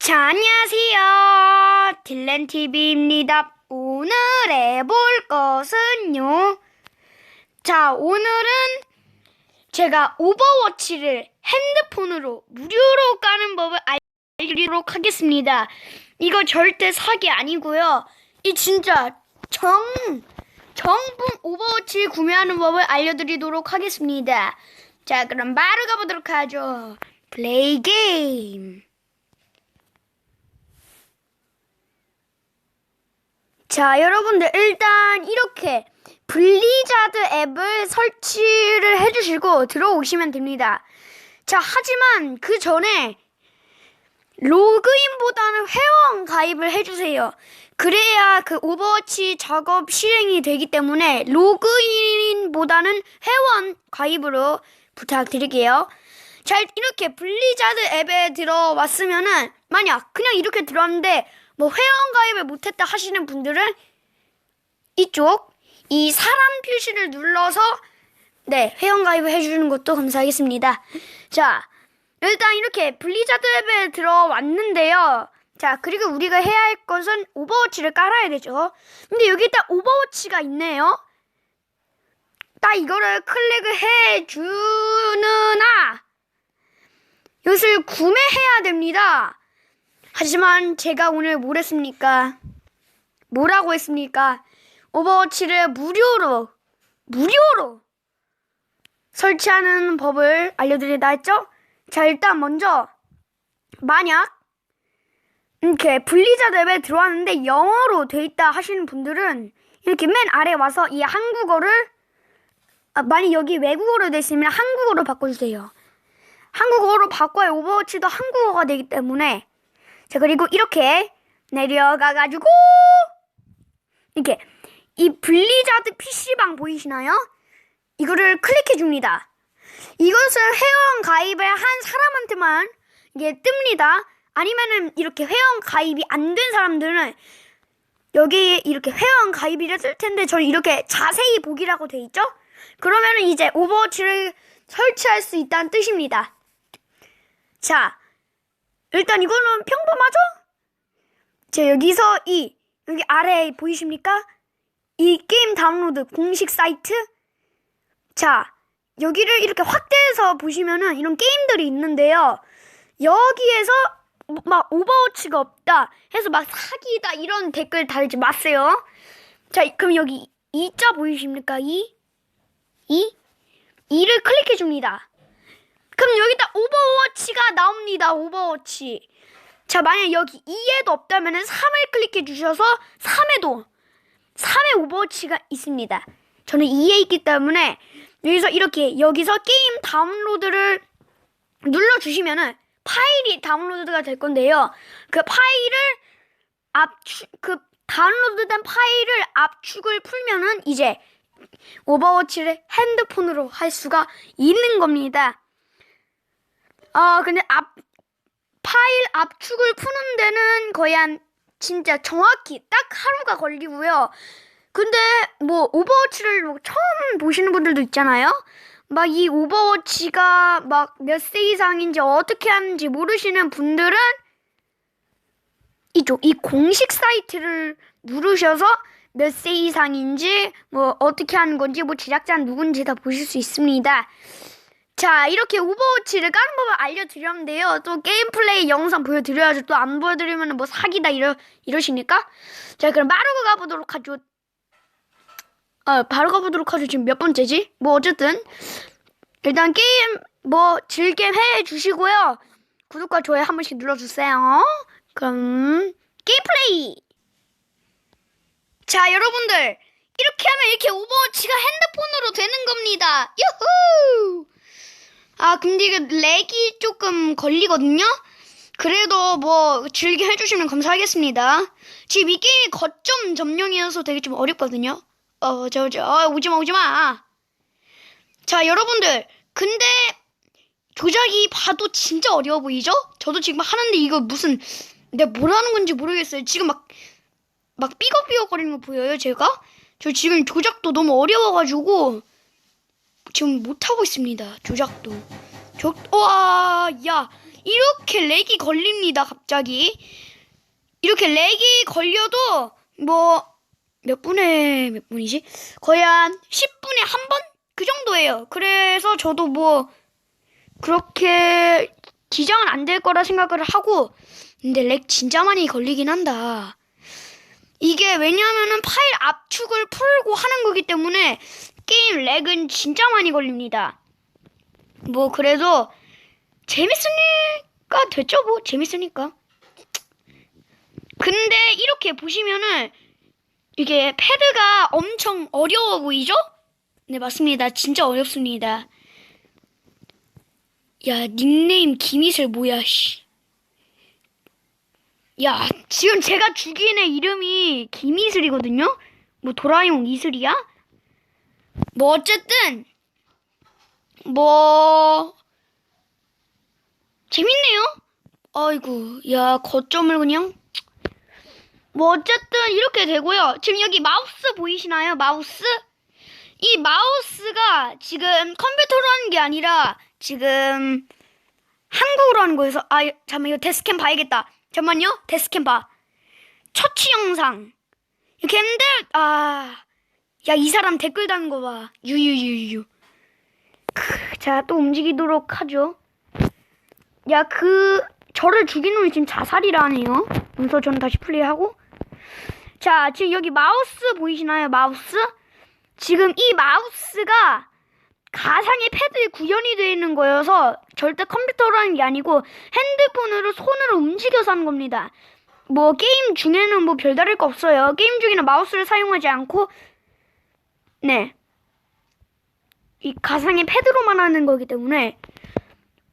자, 안녕하세요. 딜렌TV입니다. 오늘 해볼 것은요. 자, 오늘은 제가 오버워치를 핸드폰으로 무료로 까는 법을 알려드리도록 하겠습니다. 이거 절대 사기 아니고요. 이 진짜 정, 정품 오버워치 구매하는 법을 알려드리도록 하겠습니다. 자, 그럼 바로 가보도록 하죠. 플레이 게임. 자, 여러분들 일단 이렇게 블리자드 앱을 설치를 해주시고 들어오시면 됩니다. 자, 하지만 그 전에 로그인보다는 회원 가입을 해주세요. 그래야 그 오버워치 작업 실행이 되기 때문에 로그인보다는 회원 가입으로 부탁드릴게요. 자, 이렇게 블리자드 앱에 들어왔으면은 만약 그냥 이렇게 들어왔는데 뭐 회원 가입을 못했다 하시는 분들은 이쪽 이 사람 표시를 눌러서 네 회원 가입을 해주는 것도 감사하겠습니다. 자 일단 이렇게 블리자드 앱에 들어왔는데요. 자 그리고 우리가 해야 할 것은 오버워치를 깔아야 되죠. 근데 여기 딱 오버워치가 있네요. 딱 이거를 클릭을 해 주느나 이것을 구매해야 됩니다. 하지만 제가 오늘 뭘 했습니까? 뭐라고 했습니까? 오버워치를 무료로, 무료로 설치하는 법을 알려드리다 했죠? 자, 일단 먼저, 만약, 이렇게 블리자드 앱에 들어왔는데 영어로 돼 있다 하시는 분들은 이렇게 맨 아래 와서 이 한국어를, 아, 만약 여기 외국어로 돼 있으면 한국어로 바꿔주세요. 한국어로 바꿔야 오버워치도 한국어가 되기 때문에 자, 그리고 이렇게 내려가가지고, 이렇게, 이 블리자드 PC방 보이시나요? 이거를 클릭해 줍니다. 이것을 회원 가입을 한 사람한테만 이게 뜹니다. 아니면은 이렇게 회원 가입이 안 된 사람들은 여기 이렇게 회원 가입이라 쓸 텐데 저는 이렇게 자세히 보기라고 돼 있죠? 그러면은 이제 오버워치를 설치할 수 있다는 뜻입니다. 자, 일단 이거는 평범하죠? 자, 여기서 이, 여기 아래 보이십니까? 이 게임 다운로드 공식 사이트? 자, 여기를 이렇게 확대해서 보시면은 이런 게임들이 있는데요. 여기에서 막 오버워치가 없다 해서 막 사기다 이런 댓글 달지 마세요. 자, 그럼 여기 이자 보이십니까? 이? 이? 이를 클릭해 줍니다. 그럼 여기다 오버워치가 나옵니다. 오버워치. 자, 만약 여기 2에도 없다면 3을 클릭해 주셔서 3에도 3에 오버워치가 있습니다. 저는 2에 있기 때문에 여기서 이렇게 여기서 게임 다운로드를 눌러 주시면은 파일이 다운로드가 될 건데요. 그 파일을 압축 그 다운로드된 파일을 압축을 풀면은 이제 오버워치를 핸드폰으로 할 수가 있는 겁니다. 아, 근데 압, 파일 압축을 푸는 데는 거의 한, 진짜 정확히 딱 하루가 걸리고요. 근데 뭐 오버워치를 뭐 처음 보시는 분들도 있잖아요. 막 이 오버워치가 막 몇 세 이상인지 어떻게 하는지 모르시는 분들은 이쪽 이 공식 사이트를 누르셔서 몇 세 이상인지 뭐 어떻게 하는 건지 뭐 제작자는 누군지 다 보실 수 있습니다. 자, 이렇게 오버워치를 까는 법을 알려드렸는데요. 또 게임 플레이 영상 보여드려야죠. 또 안 보여드리면 뭐 사기다 이러, 이러시니까. 자, 그럼 바로 가보도록 하죠. 어, 바로 가보도록 하죠. 지금 몇 번째지? 뭐, 어쨌든. 일단 게임 뭐 즐겨 해 주시고요. 구독과 좋아요 한 번씩 눌러주세요. 그럼, 게임 플레이! 자, 여러분들. 이렇게 하면 이렇게 오버워치가 핸드폰으로 되는 겁니다. 유후! 아, 근데 이거 렉이 조금 걸리거든요? 그래도 뭐, 즐겨 해주시면 감사하겠습니다. 지금 이 게임이 거점 점령이어서 되게 좀 어렵거든요? 어, 저, 저, 어, 오지마, 오지마. 자, 여러분들. 근데, 조작이 봐도 진짜 어려워 보이죠? 저도 지금 하는데 이거 무슨, 내가 뭘 하는 건지 모르겠어요. 지금 막, 막 삐걱삐걱 거리는 거 보여요, 제가? 저 지금 조작도 너무 어려워가지고, 지금 못하고 있습니다. 조작도. 조, 와, 야, 이렇게 렉이 걸립니다, 갑자기. 이렇게 렉이 걸려도, 뭐, 몇 분에, 몇 분이지? 거의 한 10분에 한 번? 그 정도예요. 그래서 저도 뭐, 그렇게 기장은 안 될 거라 생각을 하고, 근데 렉 진짜 많이 걸리긴 한다. 이게 왜냐면은 파일 압축을 풀고 하는 거기 때문에 게임 렉은 진짜 많이 걸립니다. 뭐 그래도 재밌으니까 됐죠 뭐 재밌으니까. 근데 이렇게 보시면은 이게 패드가 엄청 어려워 보이죠? 네 맞습니다. 진짜 어렵습니다. 야 닉네임 김이슬 뭐야 씨. 야 지금 제가 죽인 애 이름이 김이슬이거든요? 뭐 도라용 이슬이야? 뭐 어쨌든 뭐 재밌네요. 아이고 야 거점을 그냥 뭐 어쨌든 이렇게 되고요. 지금 여기 마우스 보이시나요? 마우스? 이 마우스가 지금 컴퓨터로 하는 게 아니라 지금 한국어로 하는 거여서 아 잠깐만 이거 데스캠 봐야겠다. 잠깐만요. 데스캠 봐. 처치 영상. 이렇게 했는데 아 야, 이 사람 댓글 다는 거 봐. 유유유유. 크, 자, 또 움직이도록 하죠. 야, 그, 저를 죽인 놈이 지금 자살이라 하네요. 그래서 저는 다시 플레이하고. 자, 지금 여기 마우스 보이시나요? 마우스? 지금 이 마우스가 가상의 패드에 구현이 되어 있는 거여서 절대 컴퓨터로 하는 게 아니고 핸드폰으로 손으로 움직여서 하는 겁니다. 뭐 게임 중에는 뭐 별다를 거 없어요. 게임 중에는 마우스를 사용하지 않고 네. 이 가상의 패드로만 하는 거기 때문에.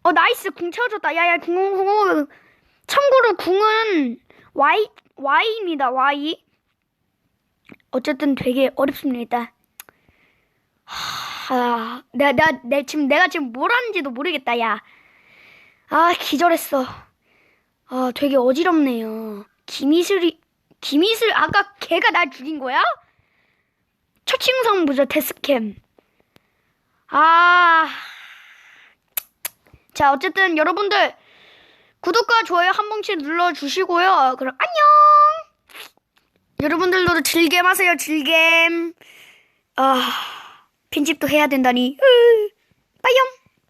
어 나이스. 궁 채워줬다. 야야 궁궁궁 참고로 궁은 Y Y입니다. Y. 어쨌든 되게 어렵습니다 하 내가 내가 내 지금 내가 지금 뭘 하는지도 모르겠다 야 아 기절했어. 아 되게 어지럽네요. 김이슬이 김이슬 아까 걔가 날 죽인 거야? 초칭성 보죠 데스캠 아. 자, 어쨌든 여러분들 구독과 좋아요 한 번씩 눌러 주시고요. 그럼 안녕. 여러분들도 즐겜 하세요. 즐겜. 아, 편집도 해야 된다니. 으, 빠염.